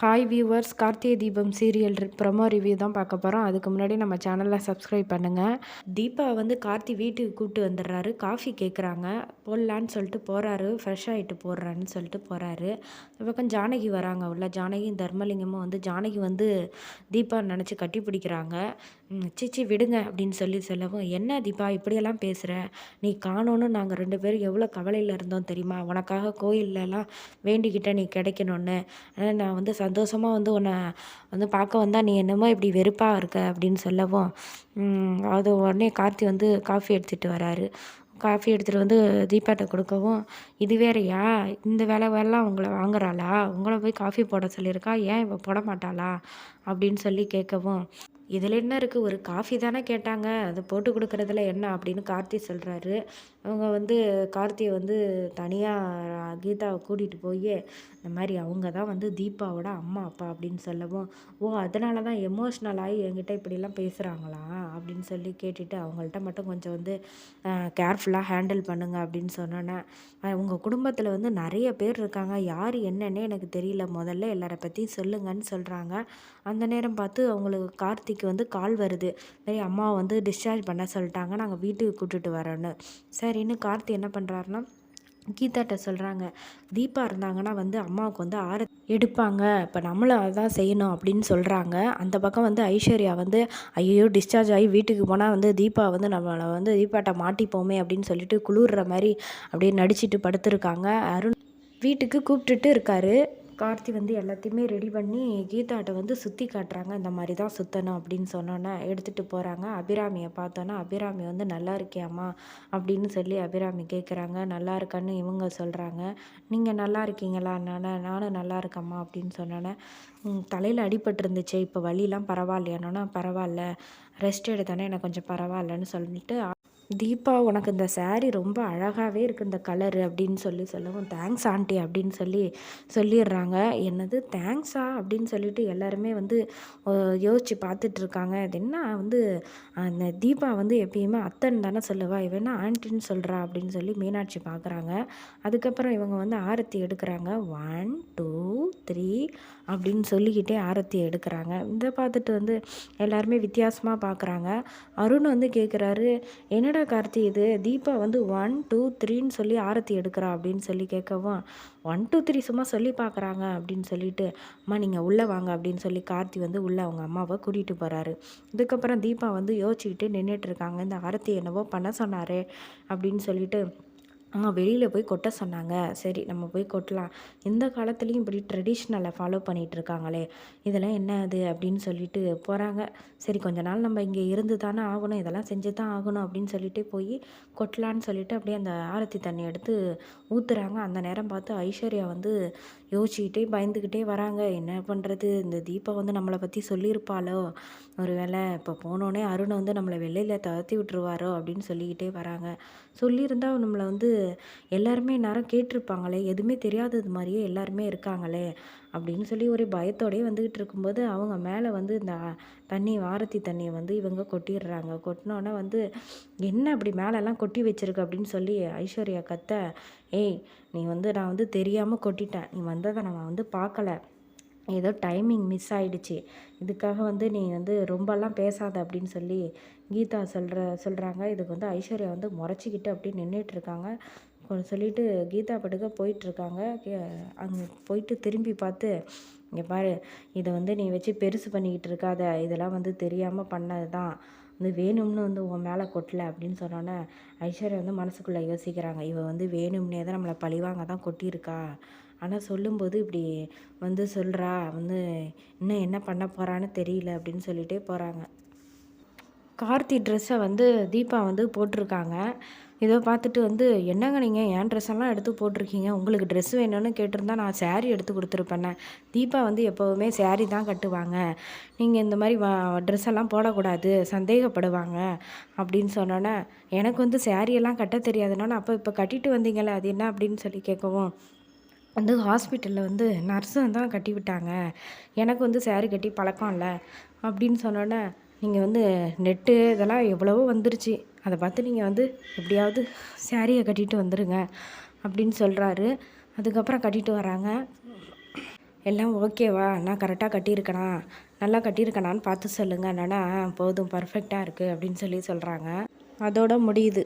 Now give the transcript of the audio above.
Hi viewers Karthigai Deepam serial promo review தான் பார்க்க போகிறோம் அதுக்கு முன்னாடி நம்ம சேனலை சப்ஸ்கிரைப் பண்ணுங்கள் தீபா வந்து கார்த்தி வீட்டுக்கு கூப்பிட்டு வந்துடுறாரு. காஃபி கேட்குறாங்க போடலான்னு சொல்லிட்டு போகிறாரு ஃப்ரெஷ் ஆகிட்டு போடுறான்னு சொல்லிட்டு போகிறாரு பக்கம் ஜானகி வராங்க உள்ள. ஜானகியும் தர்மலிங்கமும் வந்து ஜானகி வந்து தீபா நினச்சி கட்டி பிடிக்கிறாங்க. சிச்சி விடுங்க அப்படின்னு சொல்லி சொல்லவும் என்ன தீபா இப்படியெல்லாம் பேசுகிற நீ காணோன்னு நாங்கள் ரெண்டு பேரும் எவ்வளோ கவலையில் இருந்தோம் தெரியுமா? உனக்காக கோயில்லலாம் வேண்டிக்கிட்ட நீ கிடைக்கணும்னு. ஆனால் நான் வந்து சந்தோஷமாக வந்து உன்னை வந்து பார்க்க வந்தால் நீ என்னமோ இப்படி வெறுப்பாக இருக்க அப்படின்னு சொல்லவும் அது உடனே கார்த்தி வந்து காஃபி எடுத்துகிட்டு வராரு. காஃபி எடுத்துகிட்டு வந்து தீபாட்ட கொடுக்கவும் இது வேறயா? இந்த வேலை வேலைலாம் உங்களை வாங்குறாளா? உங்களை போய் காஃபி போட சொல்லியிருக்கா? ஏன் இப்போ போட மாட்டாளா? அப்படின்னு சொல்லி கேட்கவும் இதில் என்ன இருக்குது ஒரு காஃபி தானே கேட்டாங்க. அதை போட்டு கொடுக்குறதுல என்ன? அப்படின்னு கார்த்தி சொல்கிறாரு அவங்க வந்து கார்த்தியை வந்து தனியாக கீதாவை கூட்டிகிட்டு போய் இந்த மாதிரி அவங்க தான் வந்து தீபாவோட அம்மா அப்பா அப்படின்னு சொல்லவும் ஓ அதனால தான் எமோஷ்னல் ஆகி என்கிட்ட இப்படிலாம் பேசுகிறாங்களா அப்படின்னு சொல்லி கேட்டுட்டு அவங்கள்ட்ட மட்டும் கொஞ்சம் வந்து கேர்ஃபுல்லாக ஹேண்டில் பண்ணுங்கள் அப்படின்னு சொன்னோன்னே உங்கள் குடும்பத்தில் வந்து நிறைய பேர் இருக்காங்க. யார் என்னன்னே எனக்கு தெரியல. முதல்ல எல்லாரை பற்றியும் சொல்லுங்கன்னு சொல்கிறாங்க அந்த அந்த நேரம் பார்த்து அவங்களுக்கு கார்த்திக்கு வந்து கால் வருது. சரி அம்மாவை வந்து டிஸ்சார்ஜ் பண்ண சொல்லிட்டாங்க. நாங்கள் வீட்டுக்கு கூட்டிகிட்டு வரோன்னு. சரின்னு கார்த்தி என்ன பண்ணுறாருன்னா கீதாட்ட சொல்கிறாங்க தீபா இருந்தாங்கன்னா வந்து அம்மாவுக்கு வந்து ஆர எடுப்பாங்க. இப்போ நம்மளும் அதான் செய்யணும் அப்படின்னு சொல்கிறாங்க அந்த பக்கம் வந்து ஐஸ்வர்யா வந்து ஐயோ டிஸ்சார்ஜ் ஆகி வீட்டுக்கு போனால் வந்து தீபா வந்து நம்மளை வந்து தீபாட்ட மாட்டிப்போமே அப்படின்னு சொல்லிட்டு குளிர்ற மாதிரி அப்படியே நடிச்சிட்டு படுத்துருக்காங்க. அருண் வீட்டுக்கு கூப்பிட்டுட்டு இருக்காரு. கார்த்தி வந்து எல்லாத்தையுமே ரெடி பண்ணி கீதாட்ட வந்து சுற்றி காட்டுறாங்க. இந்த மாதிரி தான் சுற்றணும் அப்படின்னு சொன்னோன்னே எடுத்துகிட்டு போகிறாங்க அபிராமியை பார்த்தோன்னா அபிராமி வந்து நல்லா இருக்கியாம்மா? அப்படின்னு சொல்லி அபிராமி கேட்குறாங்க நல்லா இருக்கான்னு இவங்க சொல்கிறாங்க நீங்கள் நல்லா இருக்கீங்களா? நானே நானும் நல்லா இருக்கம்மா? அப்படின்னு சொன்னோன்னே தலையில் அடிபட்டிருந்துச்சு இப்போ வழியெலாம் பரவாயில்லையானோன்னா பரவாயில்ல. ரெஸ்ட் எடுத்தானே எனக்கு கொஞ்சம் பரவாயில்லன்னு சொல்லிட்டு தீபா உனக்கு இந்த சாரீ ரொம்ப அழகாகவே இருக்குது இந்த கலரு அப்படின்னு சொல்லி சொல்லவும் தேங்க்ஸ் ஆண்டி அப்படின்னு சொல்லி சொல்லிடுறாங்க. என்னது தேங்க்ஸா அப்படின்னு சொல்லிட்டு எல்லாருமே வந்து யோசித்து பார்த்துட்ருக்காங்க அது என்ன வந்து அந்த தீபா வந்து எப்பயுமே அத்தன் தானே சொல்லுவா. இவனா ஆண்டின்னு சொல்கிறா அப்படின்னு சொல்லி மீனாட்சி பார்க்குறாங்க. அதுக்கப்புறம் இவங்க வந்து ஆரத்தி எடுக்கிறாங்க. ஒன் டூ த்ரீ அப்படின்னு சொல்லிக்கிட்டே ஆரத்தி எடுக்கிறாங்க. இதை பார்த்துட்டு வந்து எல்லாருமே வித்தியாசமாக பார்க்குறாங்க. அருண் வந்து கேட்குறாரு என்னடா கார்த்தி இது? தீபா வந்து ஒன் டூ த்ரீன்னு சொல்லி ஆரத்தி எடுக்கிறா அப்படின்னு சொல்லி கேட்கவும் ஒன் டூ த்ரீ சும்மா சொல்லி பார்க்குறாங்க அப்படின்னு சொல்லிட்டு அம்மா நீங்கள் உள்ளே வாங்க அப்படின்னு சொல்லி கார்த்தி வந்து உள்ளே அவங்க அம்மாவை கூட்டிகிட்டு போகிறாரு இதுக்கப்புறம் தீபா வந்து யோசிச்சுக்கிட்டு நின்றுட்டு இருக்காங்க. இந்த ஆரத்தி என்னவோ பண்ண சொன்னார் அப்படின்னு சொல்லிட்டு வெளியில் போய் கொட்ட சொன்னாங்க. சரி நம்ம போய் கொட்டலாம். இந்த காலத்துலேயும் இப்படி ட்ரெடிஷ்னலை ஃபாலோ பண்ணிகிட்டு இருக்காங்களே இதெல்லாம் என்ன அது அப்படின்னு சொல்லிட்டு போகிறாங்க சரி கொஞ்ச நாள் நம்ம இங்கே இருந்து தானே ஆகணும். இதெல்லாம் செஞ்சு தான் ஆகணும் அப்படின்னு சொல்லிட்டு போய் கொட்டலான்னு சொல்லிட்டு அப்படியே அந்த ஆரத்தி தண்ணி எடுத்து ஊற்றுறாங்க அந்த நேரம் பார்த்து ஐஸ்வர்யா வந்து யோசிச்சுக்கிட்டே பயந்துக்கிட்டே வராங்க. என்ன பண்ணுறது இந்த தீபா வந்து நம்மளை பற்றி சொல்லியிருப்பாளோ? ஒரு வேளை இப்போ போனோடனே அருணை வந்து நம்மளை வெளியில் தளர்த்தி விட்டுருவாரோ அப்படின்னு சொல்லிக்கிட்டே வராங்க. சொல்லியிருந்தால் நம்மளை வந்து எல்லாருமே நேரம் கேட்டிருப்பாங்களே எதுவுமே தெரியாதது மாதிரியே எல்லாருமே இருக்காங்களே அப்படின்னு சொல்லி ஒரு பயத்தோடயே வந்துக்கிட்டு இருக்கும்போது அவங்க மேலே வந்து இந்த தண்ணி வாரத்தி தண்ணியை வந்து இவங்க கொட்டிடுறாங்க. கொட்டினோடனே வந்து என்ன அப்படி மேலெல்லாம் கொட்டி வச்சிருக்கு? அப்படின்னு சொல்லி ஐஸ்வர்யா கத்த ஏய் நீ வந்து நான் வந்து தெரியாமல் கொட்டிட்டேன். நீ வந்ததை நான் வந்து பார்க்கல. ஏதோ டைமிங் மிஸ் ஆகிடுச்சி இதுக்காக வந்து நீ வந்து ரொம்பலாம் பேசாத அப்படின்னு சொல்லி கீதா சொல்கிற சொல்கிறாங்க இதுக்கு வந்து ஐஸ்வர்யா வந்து முறைச்சிக்கிட்டு அப்படியே நின்றுட்டு இருக்காங்க சொல்லிட்டு கீதா படுக்க போயிட்டுருக்காங்க அங்கே போயிட்டு திரும்பி பார்த்து இங்கே பாரு இதை வந்து நீ வச்சு பெருசு பண்ணிக்கிட்டு இருக்காத. இதெல்லாம் வந்து தெரியாமல் பண்ணது தான் வந்து வேணும்னு வந்து உன் மேலே கொட்டல அப்படின்னு சொன்னோன்னே ஐஸ்வர்யா வந்து மனசுக்குள்ளே யோசிக்கிறாங்க. இவ வந்து வேணும்னே தான் நம்மளை பழிவாங்க தான் கொட்டியிருக்கா. ஆனால் சொல்லும்போது இப்படி வந்து சொல்கிறா வந்து இன்னும் என்ன பண்ண போகிறான்னு தெரியல அப்படின்னு சொல்லிட்டே போகிறாங்க கார்த்தி ட்ரெஸ்ஸை வந்து தீபா வந்து போட்டிருக்காங்க. இதை பார்த்துட்டு வந்து என்னங்க நீங்கள் என் ட்ரெஸ் எல்லாம் எடுத்து போட்டிருக்கீங்க? உங்களுக்கு ட்ரெஸ் வேணும்னு கேட்டிருந்தா நான் சேரீ எடுத்து கொடுத்துருப்பேனே தீபா வந்து எப்போவுமே சேரீ தான் கட்டுவாங்க. நீங்கள் இந்த மாதிரி ட்ரெஸ் எல்லாம் போடக்கூடாது. சந்தேகப்படுவாங்க. அப்படின்னு சொன்னோன்னே எனக்கு வந்து சேரீயெல்லாம் எல்லாம் கட்ட தெரியாதுன்னா அப்போ இப்போ கட்டிட்டு வந்தீங்களே அது என்ன? அப்படின்னு சொல்லி கேட்கவும் வந்து ஹாஸ்பிட்டலில் வந்து நர்ஸு தான் கட்டி விட்டாங்க. எனக்கு வந்து சேரீ கட்டி பழக்கம் இல்லை. அப்படின்னு சொன்னோன்னே நீங்கள் வந்து நெட்டு இதெல்லாம் எவ்வளவோ வந்துருச்சு. அதை பார்த்து நீங்கள் வந்து எப்படியாவது சாரியை கட்டிட்டு வந்துடுங்க அப்படின்னு சொல்கிறாரு அதுக்கப்புறம் கட்டிட்டு வராங்க. எல்லாம் ஓகேவா நான் கரெக்டாக கட்டியிருக்கேனா? நல்லா கட்டியிருக்கேனான்னு பார்த்து சொல்லுங்கள் என்னன்னா போதும் பர்ஃபெக்டாக இருக்குது அப்படின்னு சொல்லி சொல்கிறாங்க அதோட முடியுது.